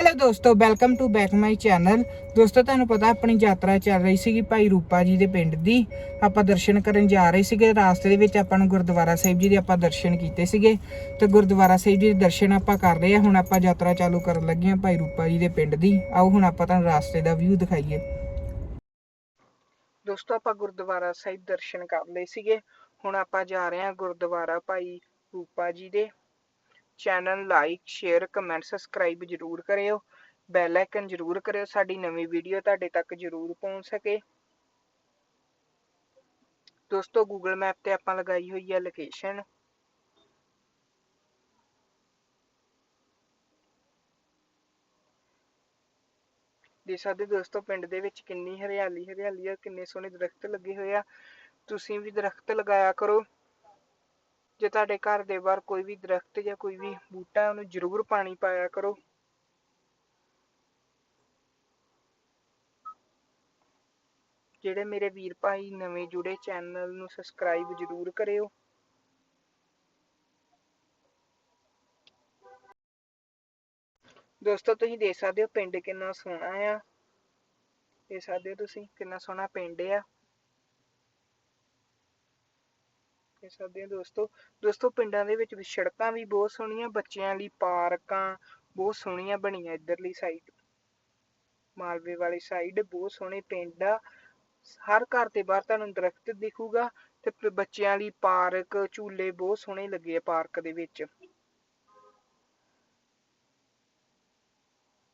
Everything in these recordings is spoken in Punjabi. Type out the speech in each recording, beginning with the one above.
ਹੈਲੋ ਦੋਸਤੋ welcome to back my channel ਦੋਸਤੋ, ਤੁਹਾਨੂੰ ਪਤਾ ਆਪਣੀ ਯਾਤਰਾ ਚੱਲ ਰਹੀ ਸੀਗੀ ਭਾਈ ਰੂਪਾ ਜੀ ਦੇ ਪਿੰਡ ਦੀ। ਆਪਾਂ ਦਰਸ਼ਨ ਕਰਨ ਜਾ ਰਹੇ ਸੀਗੇ। ਰਾਸਤੇ ਦੇ ਵਿੱਚ ਆਪਾਂ ਨੂੰ ਗੁਰਦੁਆਰਾ ਸਾਹਿਬ ਜੀ ਦੇ ਆਪਾਂ ਦਰਸ਼ਨ ਕੀਤੇ ਸੀਗੇ। ਤੇ ਗੁਰਦੁਆਰਾ ਸਾਹਿਬ ਜੀ ਦੇ ਦਰਸ਼ਨ ਆਪਾਂ ਕਰ ਰਹੇ ਆ। ਹੁਣ ਆਪਾਂ ਯਾਤਰਾ ਚਾਲੂ ਕਰਨ ਲੱਗੇ ਆ ਭਾਈ ਰੂਪਾ ਜੀ ਦੇ ਪਿੰਡ ਦੀ। ਆਓ, ਹੁਣ ਆਪਾਂ ਤੁਹਾਨੂੰ ਰਾਸਤੇ ਦਾ ਵਿਊ ਦਿਖਾਈਏ। ਦੋਸਤੋ, ਆਪਾਂ ਗੁਰਦੁਆਰਾ ਸਾਹਿਬ ਦਰਸ਼ਨ ਕਰ ਲਏ ਸੀਗੇ। ਹੁਣ ਆਪਾਂ ਜਾ ਰਹੇ ਹਾਂ ਗੁਰਦੁਆਰਾ ਭਾਈ ਰੂਪਾ ਜੀ ਦੇ। Channel like share comment subscribe ਜਰੂਰ ਕਰਿਓ। ਬੈਲ ਆਈਕਨ ਜਰੂਰ ਕਰਿਓ ਸਾਡੀ ਨਵੀਂ ਵੀਡੀਓ ਤੁਹਾਡੇ ਤੱਕ ਜਰੂਰ ਪਹੁੰਚ ਸਕੇ। ਦੋਸਤੋ ਗੂਗਲ ਮੈਪ ਤੇ ਆਪਾਂ ਲਗਾਈ ਹੋਈ ਹੈ ਲੋਕੇਸ਼ਨ ਦੇਖ ਸਕਦੇ ਦੋਸਤੋ, ਪਿੰਡ ਦੇ ਵਿੱਚ ਕਿੰਨੀ ਹਰਿਆਲੀ ਹਰਿਆਲੀ ਆ, ਕਿੰਨੇ ਸੋਹਣੇ ਦਰਖਤ ਲੱਗੇ ਹੋਏ ਆ। ਤੁਸੀਂ ਵੀ ਦਰਖਤ ਲਗਾਇਆ ਕਰੋ। ਜੇ ਤੁਹਾਡੇ ਘਰ ਦੇ ਬਾਹਰ ਕੋਈ ਵੀ ਦਰਖਤ ਜਾਂ ਕੋਈ ਵੀ ਬੂਟਾ ਉਹਨੂੰ ਜ਼ਰੂਰ ਪਾਣੀ ਪਾਇਆ ਕਰੋ। ਜਿਹੜੇ ਮੇਰੇ ਵੀਰ ਭਾਈ ਨਵੇਂ ਜੁੜੇ, ਚੈਨਲ ਨੂੰ ਸਬਸਕ੍ਰਾਈਬ ਜ਼ਰੂਰ ਕਰਿਓ। ਦੋਸਤੋ, ਤੁਸੀਂ ਦੇਖ ਸਕਦੇ ਹੋ ਪਿੰਡ ਕਿੰਨਾ ਸੋਹਣਾ ਆ। ਦੇਖ ਸਕਦੇ ਹੋ ਤੁਸੀਂ ਕਿੰਨਾ ਸੋਹਣਾ ਪਿੰਡ ਆ। ਦੇਖ ਸਕਦੇ ਹੋ ਦੋਸਤੋ। ਦੋਸਤੋ, ਪਿੰਡਾਂ ਦੇ ਵਿੱਚ ਸੜਕਾਂ ਵੀ ਬਹੁਤ ਸੋਹਣੀਆਂ, ਬੱਚਿਆਂ ਲਈ ਪਾਰਕਾਂ ਬਹੁਤ ਸੋਹਣੀਆਂ ਬਣੀਆਂ ਇਧਰਲੀ ਸਾਈਡ ਮਾਲਵੇ ਵਾਲੀ ਸਾਈਡ ਬਹੁਤ ਸੋਹਣੇ ਪਿੰਡ ਆ। ਹਰ ਘਰ ਦੇ ਬਾਹਰ ਤੁਹਾਨੂੰ ਦਰਖਤ ਦਿਖੂਗਾ ਤੇ ਬੱਚਿਆਂ ਲਈ ਪਾਰਕ, ਝੂਲੇ ਬਹੁਤ ਸੋਹਣੇ ਲੱਗੇ ਆ ਪਾਰਕ ਦੇ ਵਿੱਚ।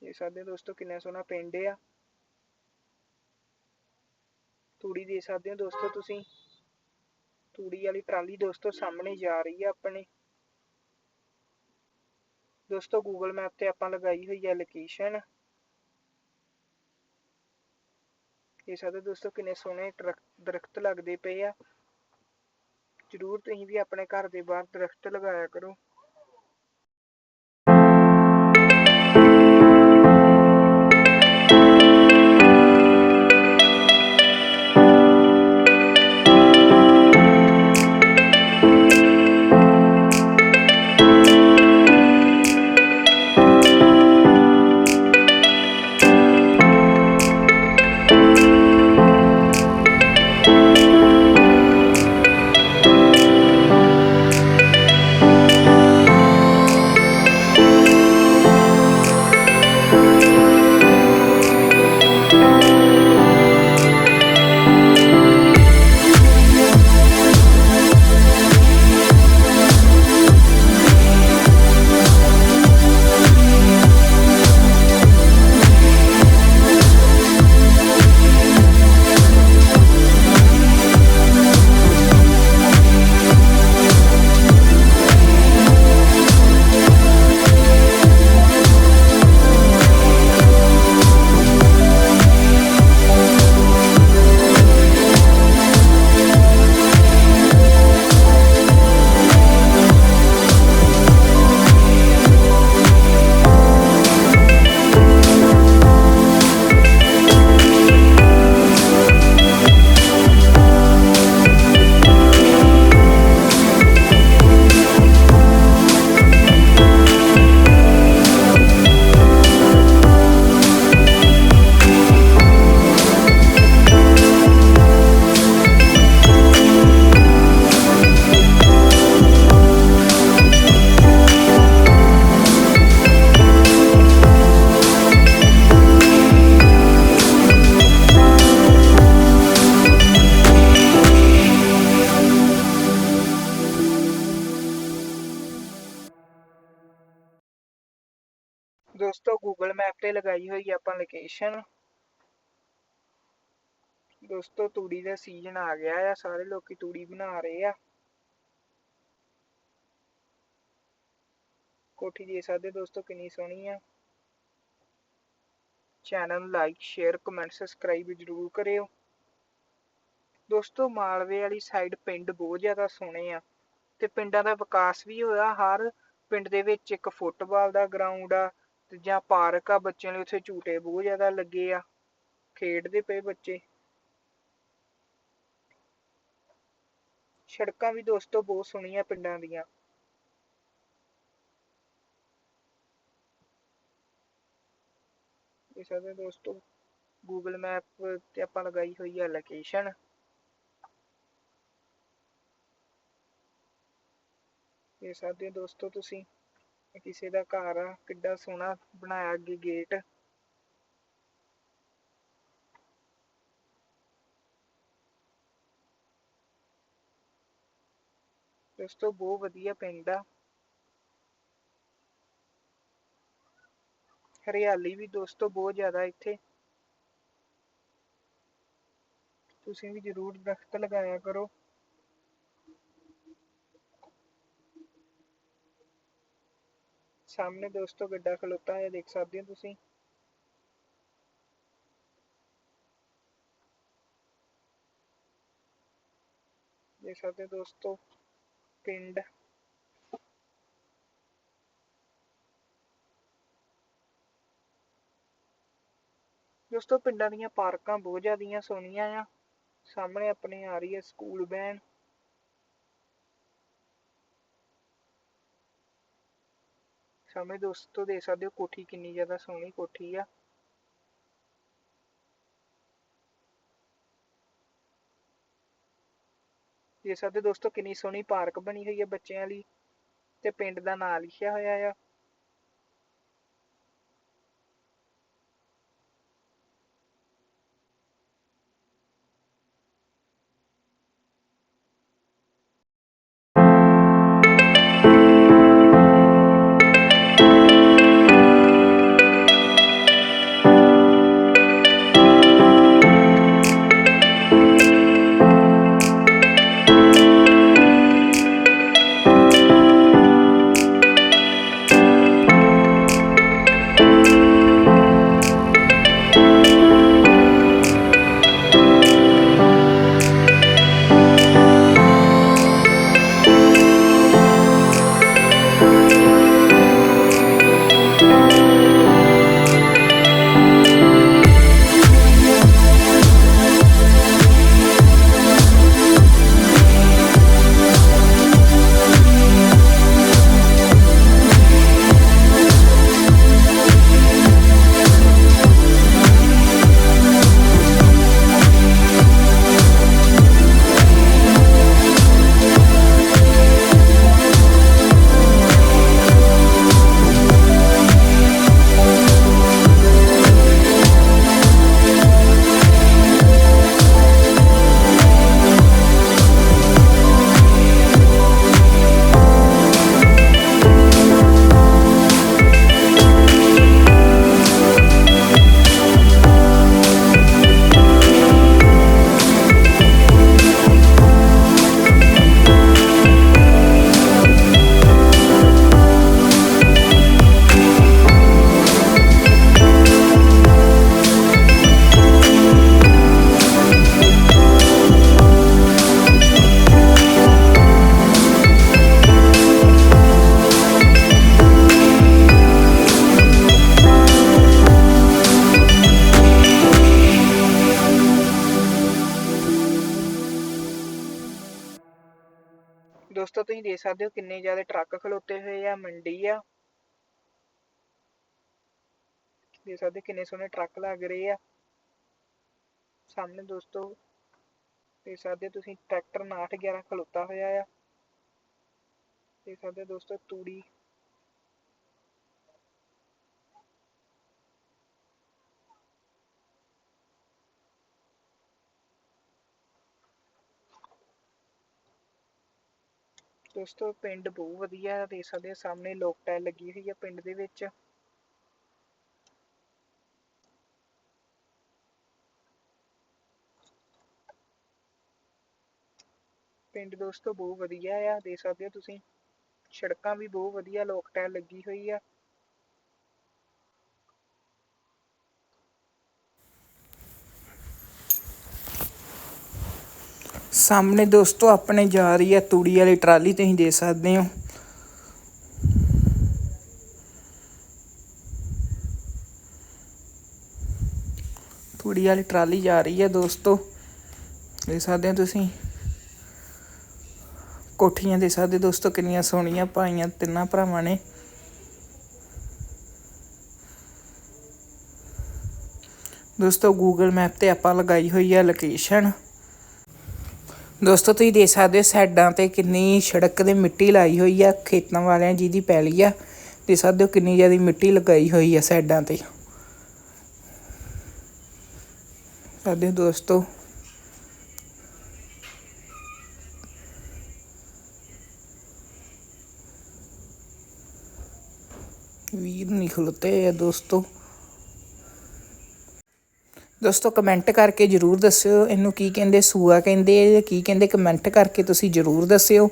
ਇਹ ਸਾਡੇ ਦੋਸਤੋ ਕਿੰਨਾ ਸੋਹਣਾ ਪਿੰਡ ਆ। ਤੂੜੀ ਦੇ ਸਕਦੇ ਹੋ ਦੋਸਤੋ ਤੁਸੀਂ। ਤੂੜੀ ਵਾਲੀ ਟਰਾਲੀ ਦੋਸਤੋ ਸਾਹਮਣੇ ਜਾ ਰਹੀ ਹੈ ਆਪਣੇ। ਦੋਸਤੋ ਗੂਗਲ ਮੈਪ ਤੇ ਆਪਾਂ ਲਗਾਈ ਹੋਈ ਹੈ ਲੋਕੇਸ਼ਨ ਇਹ ਸਾਡੇ ਦੋਸਤੋ ਕਿੰਨੇ ਸੋਹਣੇ ਦਰਖਤ ਦਰਖਤ ਲੱਗਦੇ ਪਏ ਆ। ਜ਼ਰੂਰ ਤੁਸੀਂ ਵੀ ਆਪਣੇ ਘਰ ਦੇ ਬਾਹਰ ਦਰਖਤ ਲਗਾਇਆ ਕਰੋ। ਦੋਸਤੋ ਗੂਗਲ ਮੈਪ ਤੇ ਲਗਾਈ ਹੋਈ ਆਪਾਂ ਲੋਕੇਸ਼ਨ ਦੋਸਤੋ, ਤੂੜੀ ਦਾ ਸੀਜ਼ਨ ਆ ਗਿਆ ਆ, ਸਾਰੇ ਲੋਕੀ ਤੂੜੀ ਬਣਾ ਰਹੇ ਆ। ਕੋਠੀ ਦੇ ਸਕਦੇ ਦੋਸਤੋ, ਕਿੰਨੀ ਸੋਹਣੀ ਆ। ਚੈਨਲ ਨੂੰ ਲਾਈਕ ਸ਼ੇਅਰ ਕਮੈਂਟ ਸਬਸਕ੍ਰਾਈਬ ਜਰੂਰ ਕਰਿਓ। ਦੋਸਤੋ, ਮਾਲਵੇ ਵਾਲੀ ਸਾਈਡ ਪਿੰਡ ਬਹੁਤ ਜ਼ਿਆਦਾ ਸੋਹਣੇ ਆ। ਤੇ ਪਿੰਡਾਂ ਦਾ ਵਿਕਾਸ ਵੀ ਹੋਇਆ, ਹਰ ਪਿੰਡ ਦੇ ਵਿੱਚ ਇੱਕ ਫੁੱਟਬਾਲ ਦਾ ਗਰਾਊਂਡ ਆ ਤੇ ਜਾਂ ਪਾਰਕ ਆ ਬੱਚਿਆਂ ਲਈ ਉੱਥੇ ਝੂਟੇ ਬਹੁਤ ਜ਼ਿਆਦਾ ਲੱਗੇ ਆ, ਖੇਡਦੇ ਪਏ ਬੱਚੇ। ਸੜਕਾਂ ਵੀ ਦੋਸਤੋ ਬਹੁਤ ਸੋਹਣੀਆਂ ਪਿੰਡਾਂ ਦੀਆਂ। ਦੇਖ ਸਕਦੇ ਦੋਸਤੋ ਗੂਗਲ ਮੈਪ ਤੇ ਆਪਾਂ ਲਗਾਈ ਹੋਈ ਆ ਲੋਕੇਸ਼ਨ ਦੇਖ ਸਕਦੇ ਹੋ ਦੋਸਤੋ ਤੁਸੀਂ ਇਹ ਕਿਸੇ ਦਾ ਘਰ ਆ ਕਿੱਡਾ ਸੋਹਣਾ ਬਣਾਇਆ ਅੱਗੇ ਗੇਟ ਦੋਸਤੋ ਬਹੁਤ ਵਧੀਆ ਪਿੰਡ ਆ। ਹਰਿਆਲੀ ਵੀ ਦੋਸਤੋ ਬਹੁਤ ਜ਼ਿਆਦਾ ਇੱਥੇ। ਤੁਸੀਂ ਵੀ ਜ਼ਰੂਰ ਦਰਖਤ ਲਗਾਇਆ ਕਰੋ। ਸਾਹਮਣੇ ਦੋਸਤੋ ਗੱਡਾ ਖਲੋਤਾ ਹੈ ਦੇਖ ਸਕਦੇ ਹੋ ਤੁਸੀਂ? ਦੇਖ ਸਕਦੇ ਹੋ ਦੋਸਤੋ, ਪਿੰਡ। ਦੋਸਤੋ, ਪਿੰਡਾਂ ਦੀਆਂ ਪਾਰਕਾਂ ਬਹੁਤ ਜ਼ਿਆਦੀਆਂ ਸੋਹਣੀਆਂ ਆ। ਸਾਹਮਣੇ ਆਪਣੇ ਆ ਰਹੀ ਹੈ ਸਕੂਲ ਵੈਨ। ਸਾਹਮਣੇ ਦੋਸਤੋ ਦੇਖ ਸਕਦੇ ਹੋ ਕੋਠੀ ਕਿੰਨੀ ਜ਼ਿਆਦਾ ਸੋਹਣੀ ਕੋਠੀ ਆ। ਦੇਖ ਸਕਦੇ ਹੋ ਦੋਸਤੋ ਕਿੰਨੀ ਸੋਹਣੀ ਪਾਰਕ ਬਣੀ ਹੋਈ ਹੈ ਬੱਚਿਆਂ ਲਈ ਤੇ ਪਿੰਡ ਦਾ ਨਾਂ ਲਿਖਿਆ ਹੋਇਆ ਆ। ਦੋਸਤੋ ਤੁਸੀਂ ਦੇਖ ਸਕਦੇ ਹੋ ਕਿੰਨੇ ਜ਼ਿਆਦਾ ਟਰੱਕ ਖਲੋਤੇ ਹੋਏ ਆ, ਮੰਡੀ ਆ। ਦੇਖ ਸਕਦੇ ਹੋ ਕਿੰਨੇ ਸੋਹਣੇ ਟਰੱਕ ਲੱਗ ਰਹੇ ਆ। ਸਾਹਮਣੇ ਦੋਸਤੋ, ਦੇਖ ਸਕਦੇ ਹੋ ਤੁਸੀਂ ਟਰੈਕਟਰ 6911 ਖਲੋਤਾ ਹੋਇਆ ਆ। ਦੇਖ ਸਕਦੇ ਹੋ ਦੋਸਤੋ, ਤੂੜੀ ਦੋਸਤੋ, ਪਿੰਡ ਬਹੁਤ ਵਧੀਆ ਦੇਖ ਸਕਦੇ ਹੋ ਸਾਹਮਣੇ ਲੋਕ ਟੈਲ ਲੱਗੀ ਹੋਈ ਹੈ ਪਿੰਡ ਦੇ ਵਿੱਚ। ਪਿੰਡ ਦੋਸਤੋ, ਬਹੁਤ ਵਧੀਆ ਆ, ਦੇਖ ਸਕਦੇ ਹੋ ਤੁਸੀਂ। ਸੜਕਾਂ ਵੀ ਬਹੁਤ ਵਧੀਆ, ਲੋਕ ਟੈਲ ਲੱਗੀ ਹੋਈ ਆ। ਸਾਹਮਣੇ ਦੋਸਤੋ, ਆਪਣੇ ਜਾ ਰਹੀ ਹੈ ਤੂੜੀ ਵਾਲੀ ਟਰਾਲੀ, ਤੁਸੀਂ ਦੇਖ ਸਕਦੇ ਹੋ। ਤੂੜੀ ਵਾਲੀ ਟਰਾਲੀ ਜਾ ਰਹੀ ਹੈ ਦੋਸਤੋ। ਦੇਖ ਸਕਦੇ ਹੋ ਤੁਸੀਂ। ਕੋਠੀਆਂ ਦੇ ਸਕਦੇ ਦੋਸਤੋ, ਕਿੰਨੀਆਂ ਸੋਹਣੀਆਂ ਪਾਈਆਂ ਤਿੰਨਾਂ ਭਰਾਵਾਂ ਨੇ। ਦੋਸਤੋ ਗੂਗਲ ਮੈਪ ਤੇ ਆਪਾਂ ਲਗਾਈ ਹੋਈ ਹੈ ਲੋਕੇਸ਼ਨ ਦੋਸਤੋ, ਤੁਸੀਂ ਦੇਖ ਸਕਦੇ ਹੋ ਸਾਈਡਾਂ ਤੇ ਕਿੰਨੀ ਸੜਕ ਦੇ ਮਿੱਟੀ ਲਾਈ ਹੋਈ ਆ, ਖੇਤਾਂ ਵਾਲਿਆਂ ਜਿਹਦੀ ਪੈਲੀ ਆ। ਦੇਖ ਸਕਦੇ ਹੋ ਕਿੰਨੀ ਜ਼ਿਆਦਾ ਮਿੱਟੀ ਲਗਾਈ ਹੋਈ ਆ ਸਾਈਡਾਂ ਤੇ। ਸਾਡੇ ਦੋਸਤੋ, ਵੀਰ ਨਹੀਂ ਖੁੱਲਤੇ ਹੈ ਦੋਸਤੋ। ਦੋਸਤੋ ਕਮੈਂਟ ਕਰਕੇ ਜਰੂਰ ਦੱਸਿਓ, ਇਹਨੂੰ ਕੀ ਕਹਿੰਦੇ, ਸੂਆ ਕਹਿੰਦੇ ਕੀ ਕਹਿੰਦੇ ਕਮੈਂਟ ਕਰਕੇ ਤੁਸੀਂ ਜਰੂਰ ਦੱਸਿਓ।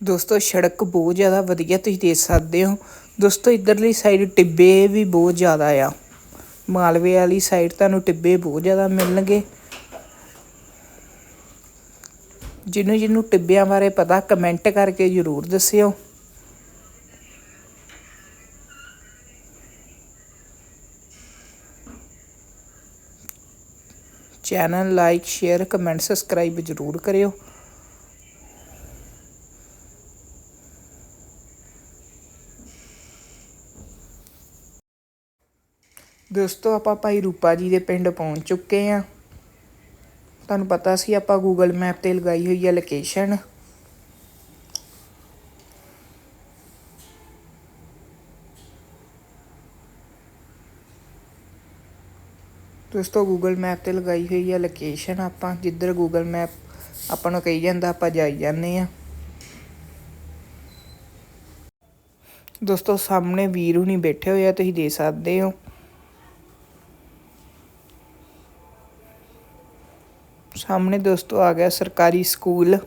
ਦੋਸਤੋ, ਸੜਕ ਬਹੁਤ ਜ਼ਿਆਦਾ ਵਧੀਆ ਤੁਸੀਂ ਦੇਖ ਸਕਦੇ ਹੋ। ਦੋਸਤੋ, ਇਧਰਲੀ ਸਾਈਡ ਟਿੱਬੇ ਵੀ ਬਹੁਤ ਜ਼ਿਆਦਾ ਆ। ਮਾਲਵੇ ਵਾਲੀ ਸਾਈਡ ਤੁਹਾਨੂੰ ਟਿੱਬੇ ਬਹੁਤ ਜ਼ਿਆਦਾ ਮਿਲਣਗੇ। ਜਿਹਨੂੰ ਜਿਹਨੂੰ ਟਿੱਬਿਆਂ ਬਾਰੇ ਪਤਾ ਕਮੈਂਟ ਕਰਕੇ ਜ਼ਰੂਰ ਦੱਸਿਓ। Channel like share comment subscribe ਜ਼ਰੂਰ ਕਰਿਓ। ਦੋਸਤੋ, ਆਪਾਂ ਭਾਈ ਰੂਪਾ ਜੀ ਦੇ ਪਿੰਡ ਪਹੁੰਚ ਚੁੱਕੇ ਆ ਤੁਹਾਨੂੰ ਪਤਾ ਸੀ ਆਪਾਂ ਗੂਗਲ ਮੈਪ ਤੇ ਲਗਾਈ ਹੋਈ ਹੈ ਲੋਕੇਸ਼ਨ ਦੋਸਤੋ ਗੂਗਲ ਮੈਪ ਤੇ ਲਗਾਈ ਹੋਈ ਹੈ ਲੋਕੇਸ਼ਨ ਆਪਾਂ। ਜਿੱਧਰ ਗੂਗਲ ਮੈਪ ਆਪਾਂ ਨੂੰ ਕਹੀ ਜਾਂਦਾ, ਆਪਾਂ ਜਾਈ ਜਾਂਦੇ ਆ ਦੋਸਤੋ, ਸਾਹਮਣੇ ਵੀਰ ਹੁਣੀ ਬੈਠੇ ਹੋਏ ਆ, ਤੁਸੀਂ ਦੇ ਸਕਦੇ ਹੋ। ਸਾਹਮਣੇ ਦੋਸਤੋ ਆ ਗਿਆ ਸਰਕਾਰੀ ਸਕੂਲ।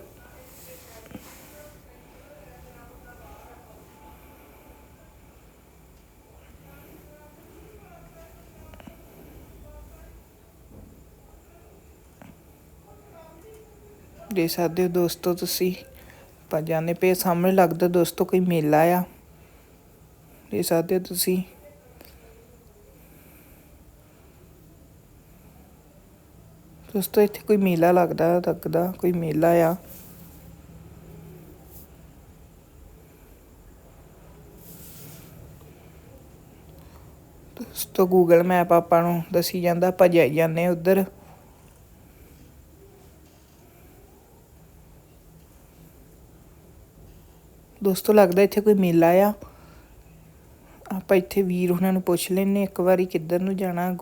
ਦੇ ਸਕਦੇ ਹੋ ਦੋਸਤੋ ਤੁਸੀਂ, ਆਪਾਂ ਜਾਣੇ ਪਏ ਸਾਹਮਣੇ ਲੱਗਦਾ ਦੋਸਤੋ ਕੋਈ ਮੇਲਾ ਆ। ਦੇ ਸਕਦੇ ਹੋ ਤੁਸੀਂ। ਦੋਸਤੋ, ਇੱਥੇ ਕੋਈ ਮੇਲਾ ਲੱਗਦਾ ਲੱਗਦਾ, ਕੋਈ ਮੇਲਾ ਆ। ਦੋਸਤੋ ਗੂਗਲ ਮੈਪ ਆਪਾਂ ਨੂੰ ਦੱਸੀ ਜਾਂਦਾ, ਆਪਾਂ ਜਾਈ ਜਾਂਦੇ ਉਧਰ। ਦੋਸਤੋ, ਲੱਗਦਾ ਇੱਥੇ ਕੋਈ ਮੇਲਾ ਆ। ਆਪਾਂ ਇੱਥੇ ਵੀਰ ਉਹਨਾਂ ਨੂੰ ਪੁੱਛ ਲੈਨੇ ਇੱਕ ਵਾਰੀ ਕਿੱਧਰ ਨੂੰ ਜਾਣਾ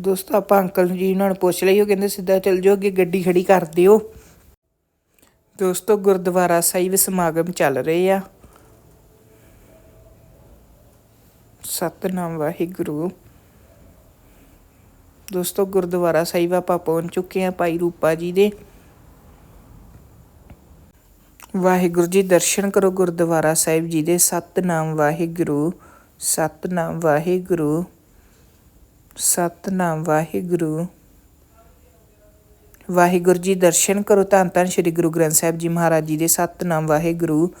ਦੋਸਤੋ, ਆਪਾਂ ਅੰਕਲ ਜੀ ਉਹਨਾਂ ਨੂੰ ਪੁੱਛ ਲਈ ਉਹ ਕਹਿੰਦੇ ਸਿੱਧਾ ਚੱਲ ਜਾਓ, ਅੱਗੇ ਗੱਡੀ ਖੜੀ ਕਰ ਦਿਓ। ਦੋਸਤੋ, ਗੁਰਦੁਆਰਾ ਸਾਹਿਬ ਸਮਾਗਮ ਚੱਲ ਰਹੇ ਆ। ਸਤਨਾਮ ਵਾਹਿਗੁਰੂ। ਦੋਸਤੋ, ਗੁਰਦੁਆਰਾ ਸਾਹਿਬ ਆਪਾਂ ਪਹੁੰਚ ਚੁੱਕੇ ਆ ਭਾਈ ਰੂਪਾ ਜੀ ਦੇ। ਵਾਹਿਗੁਰੂ ਜੀ, ਦਰਸ਼ਨ ਕਰੋ ਗੁਰਦੁਆਰਾ ਸਾਹਿਬ ਜੀ ਦੇ। ਸਤਨਾਮ ਵਾਹਿਗੁਰੂ ਸਤਨਾਮ ਵਾਹਿਗੁਰੂ। ਸਤਨਾਮ ਵਾਹਿਗੁਰੂ। ਵਾਹਿਗੁਰੂ ਜੀ ਦਰਸ਼ਨ ਕਰੋ ਧੰਨ ਧੰਨ ਸ੍ਰੀ ਗੁਰੂ ਗ੍ਰੰਥ ਸਾਹਿਬ ਜੀ ਮਹਾਰਾਜ ਜੀ ਦੇ ਸਤਨਾਮ ਵਾਹਿਗੁਰੂ।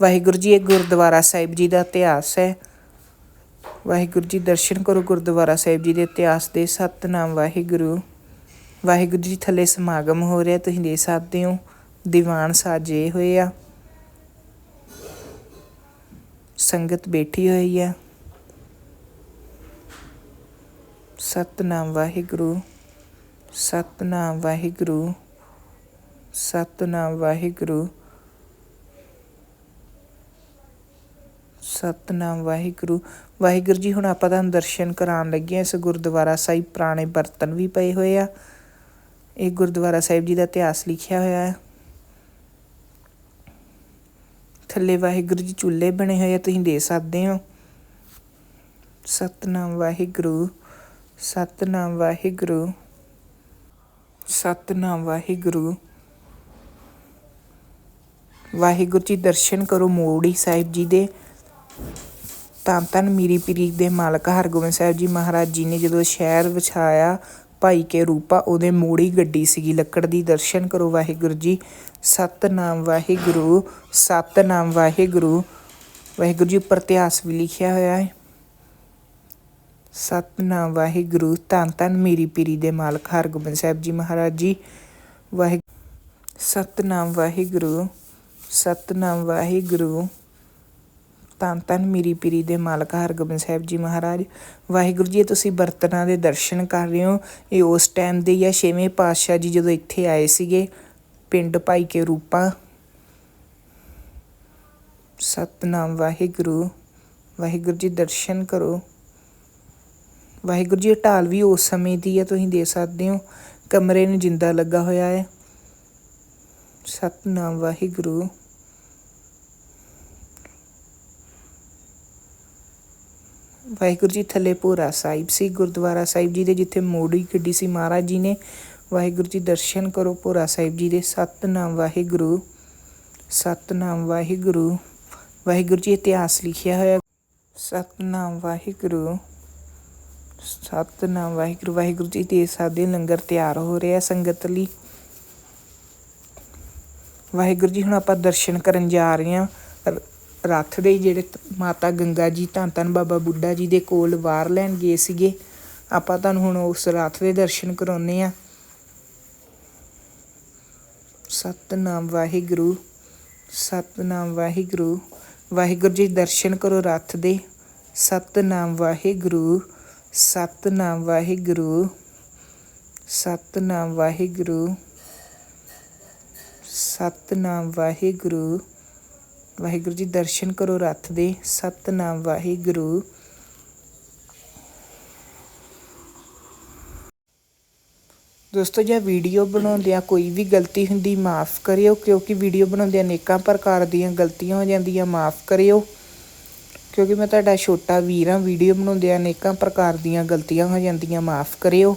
ਵਾਹਿਗੁਰੂ ਜੀ, ਇਹ ਗੁਰਦੁਆਰਾ ਸਾਹਿਬ ਜੀ ਦਾ ਇਤਿਹਾਸ ਹੈ। ਵਾਹਿਗੁਰੂ ਜੀ ਦਰਸ਼ਨ ਕਰੋ ਗੁਰਦੁਆਰਾ ਸਾਹਿਬ ਜੀ ਦੇ ਇਤਿਹਾਸ ਦੇ ਸਤਨਾਮ ਵਾਹਿਗੁਰੂ। ਵਾਹਿਗੁਰੂ ਜੀ ਥੱਲੇ ਸਮਾਗਮ ਹੋ ਰਿਹਾ, ਤੁਸੀਂ ਦੇਖ ਸਕਦੇ ਹੋ, ਦੀਵਾਨ ਸਾਜੇ ਹੋਏ ਆ। ਸੰਗਤ ਬੈਠੀ ਹੋਈ ਆ। ਸਤਨਾਮ ਵਾਹਿਗੁਰੂ ਸਤਨਾਮ ਵਾਹਿਗੁਰੂ ਸਤਨਾਮ ਵਾਹਿਗੁਰੂ ਸਤਨਾਮ ਵਾਹਿਗੁਰੂ। ਵਾਹਿਗੁਰੂ ਜੀ, ਹੁਣ ਆਪਾਂ ਤੁਹਾਨੂੰ ਦਰਸ਼ਨ ਕਰਾਉਣ ਲੱਗੇ ਹਾਂ। ਇਸ ਗੁਰਦੁਆਰਾ ਸਾਹਿਬ ਪੁਰਾਣੇ ਬਰਤਨ ਵੀ ਪਏ ਹੋਏ ਆ। ਇਹ ਗੁਰਦੁਆਰਾ ਸਾਹਿਬ ਜੀ ਦਾ ਇਤਿਹਾਸ ਲਿਖਿਆ ਹੋਇਆ ਹੈ। ਥੱਲੇ ਵਾਹਿਗੁਰੂ ਜੀ ਚੁੱਲ੍ਹੇ ਬਣੇ ਹੋਏ ਆ, ਤੁਸੀਂ ਦੇ ਸਕਦੇ ਹੋ। ਸਤਨਾਮ ਵਾਹਿਗੁਰੂ। ਸਤਨਾਮ ਵਾਹਿਗੁਰੂ। ਸਤਨਾਮ ਵਾਹਿਗੁਰੂ। ਵਾਹਿਗੁਰੂ ਜੀ ਦਰਸ਼ਨ ਕਰੋ ਮੋੜੀ ਸਾਹਿਬ ਜੀ ਦੇ। ਧੰਨ ਧੰਨ ਮੀਰੀ ਪੀਰੀ ਦੇ ਮਾਲਕ ਹਰਗੋਬਿੰਦ ਸਾਹਿਬ ਜੀ ਮਹਾਰਾਜ ਜੀ ਨੇ ਜਦੋਂ ਸ਼ਹਿਰ ਵਿਛਾਇਆ ਭਾਈ ਕੇ ਰੂਪਾ, ਉਹਦੇ ਮੋੜੀ ਗੱਡੀ ਸੀਗੀ, ਲੱਕੜ ਦੀ। ਦਰਸ਼ਨ ਕਰੋ ਵਾਹਿਗੁਰੂ ਜੀ। ਸਤਨਾਮ ਵਾਹਿਗੁਰੂ ਸਤਨਾਮ ਵਾਹਿਗੁਰੂ। ਵਾਹਿਗੁਰੂ ਜੀ, ਉੱਪਰ ਇਤਿਹਾਸ ਵੀ ਲਿਖਿਆ ਹੋਇਆ ਹੈ। ਸਤਨਾਮ ਵਾਹਿਗੁਰੂ, ਧੰਨ ਧੰਨ ਮੇਰੀ ਪੀਰੀ ਦੇ ਮਾਲਕ ਹਰਗੋਬਿੰਦ ਸਾਹਿਬ ਜੀ ਮਹਾਰਾਜ ਜੀ। ਵਾਹਿ, ਸਤਨਾਮ ਵਾਹਿਗੁਰੂ ਸਤਨਾਮ ਵਾਹਿਗੁਰੂ, ਧੰਨ ਧੰਨ ਮੇਰੀ ਪੀਰੀ ਦੇ ਮਾਲਕ ਹਰਗੋਬਿੰਦ ਸਾਹਿਬ ਜੀ ਮਹਾਰਾਜ। ਵਾਹਿਗੁਰੂ ਜੀ ਤੁਸੀਂ ਬਰਤਨਾਂ ਦੇ ਦਰਸ਼ਨ ਕਰ ਰਹੇ ਹੋ। ਇਹ ਉਸ ਟਾਈਮ ਦੇ ਜਾਂ ਛੇਵੇਂ ਪਾਤਸ਼ਾਹ ਜੀ ਜਦੋਂ ਇੱਥੇ ਆਏ ਸੀਗੇ, ਪਿੰਡ ਭਾਈ ਕੇ ਰੂਪਾ। ਸਤਨਾਮ ਵਾਹਿਗੁਰੂ ਵਾਹਿਗੁਰੂ ਜੀ ਦਰਸ਼ਨ ਕਰੋ। ਵਾਹਿਗੁਰੂ ਜੀ ਢਾਲ ਵੀ ਉਸ ਸਮੇਂ ਦੀ ਹੈ, ਤੁਸੀਂ ਦੇ ਸਕਦੇ ਹੋ, ਕਮਰੇ ਨੂੰ ਜਿੰਦਾ ਲੱਗਾ ਹੋਇਆ ਹੈ। ਸਤਨਾਮ ਵਾਹਿਗੁਰੂ। ਵਾਹਿਗੁਰੂ ਜੀ, ਥੱਲੇ ਭੋਰਾ ਸਾਹਿਬ ਸੀ, ਗੁਰਦੁਆਰਾ ਸਾਹਿਬ ਜੀ ਦੇ ਜਿੱਥੇ ਮੋੜੀ ਕੱਢੀ ਸੀ ਮਹਾਰਾਜ ਜੀ ਨੇ। ਵਾਹਿਗੁਰੂ ਜੀ, ਦਰਸ਼ਨ ਕਰੋ ਭੋਰਾ ਸਾਹਿਬ ਜੀ ਦੇ। ਸਤਨਾਮ ਵਾਹਿਗੁਰੂ। ਸਤਨਾਮ ਵਾਹਿਗੁਰੂ। ਵਾਹਿਗੁਰੂ ਜੀ, ਇਤਿਹਾਸ ਲਿਖਿਆ ਹੋਇਆ। ਸਤਨਾਮ ਵਾਹਿਗੁਰੂ। ਸਤਨਾਮ। ਵਾਹਿਗੁਰੂ ਵਾਹਿਗੁਰੂ ਜੀ ਦੇ ਸਾਦੇ ਲੰਗਰ ਤਿਆਰ ਹੋ ਰਿਹਾ ਸੰਗਤ ਲਈ। ਵਾਹਿਗੁਰੂ ਜੀ, ਹੁਣ ਆਪਾਂ ਦਰਸ਼ਨ ਕਰਨ ਜਾ ਰਹੇ ਹਾਂ। ਰੱਥ ਦੇ ਜਿਹੜੇ ਮਾਤਾ ਗੰਗਾ ਜੀ, ਧੰਨ ਧੰਨ ਬਾਬਾ ਬੁੱਢਾ ਜੀ ਦੇ ਕੋਲ ਵਾਰ ਲੈਣ ਗਏ ਸੀਗੇ। ਆਪਾਂ ਤੁਹਾਨੂੰ ਹੁਣ ਉਸ ਰੱਥ ਦੇ ਦਰਸ਼ਨ ਕਰਾਉਨੇ ਆ ਸਤਨਾਮ, ਵਾਹਿਗੁਰੂ। ਸਤਨਾਮ, ਵਾਹਿਗੁਰੂ। ਵਾਹਿਗੁਰੂ ਜੀ, ਦਰਸ਼ਨ ਕਰੋ ਰੱਥ ਦੇ। ਸਤਨਾਮ, ਵਾਹਿਗੁਰੂ। ਸਤਨਾਮ ਵਾਹਿਗੁਰੂ ਸਤਨਾਮ ਵਾਹਿਗੁਰੂ ਸਤਨਾਮ ਵਾਹਿਗੁਰੂ। ਵਾਹਿਗੁਰੂ ਜੀ ਦਰਸ਼ਨ ਕਰੋ ਰੱਥ ਦੇ। ਸਤਨਾਮ ਵਾਹਿਗੁਰੂ। ਦੋਸਤੋ, ਜੇ ਵੀਡੀਓ ਬਣਾਉਂਦਿਆਂ ਕੋਈ ਵੀ ਗਲਤੀ ਹੁੰਦੀ, ਮਾਫ ਕਰਿਓ, ਕਿਉਂਕਿ ਵੀਡੀਓ ਬਣਾਉਂਦਿਆਂ ਅਨੇਕਾਂ ਪ੍ਰਕਾਰ ਦੀਆਂ ਗਲਤੀਆਂ ਹੋ ਜਾਂਦੀਆਂ, ਮਾਫ ਕਰਿਓ। ਕਿਉਂਕਿ ਮੈਂ ਤੁਹਾਡਾ ਛੋਟਾ ਵੀਰ ਹਾਂ ਵੀਡੀਓ ਬਣਾਉਂਦਿਆਂ ਅਨੇਕਾਂ ਪ੍ਰਕਾਰ ਦੀਆਂ ਗਲਤੀਆਂ ਹੋ ਜਾਂਦੀਆਂ, ਮਾਫ ਕਰਿਓ।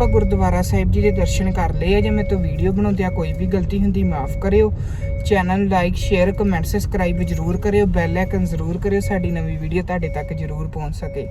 ਆਪਾਂ ਗੁਰਦੁਆਰਾ ਸਾਹਿਬ ਜੀ ਦੇ ਦਰਸ਼ਨ ਕਰ ਲਏ ਆ ਜੇ ਮੈਂ ਤੋਂ ਵੀਡੀਓ ਬਣਾਉਂਦਿਆਂ ਕੋਈ ਵੀ ਗਲਤੀ ਹੁੰਦੀ ਮਾਫ ਕਰਿਓ। Channel like share comment subscribe ਜ਼ਰੂਰ ਕਰਿਓ ਬੈਲ ਆਈਕਨ ਜ਼ਰੂਰ ਕਰਿਓ, ਸਾਡੀ ਨਵੀਂ ਵੀਡੀਓ ਤੁਹਾਡੇ ਤੱਕ ਜ਼ਰੂਰ ਪਹੁੰਚ ਸਕੇ।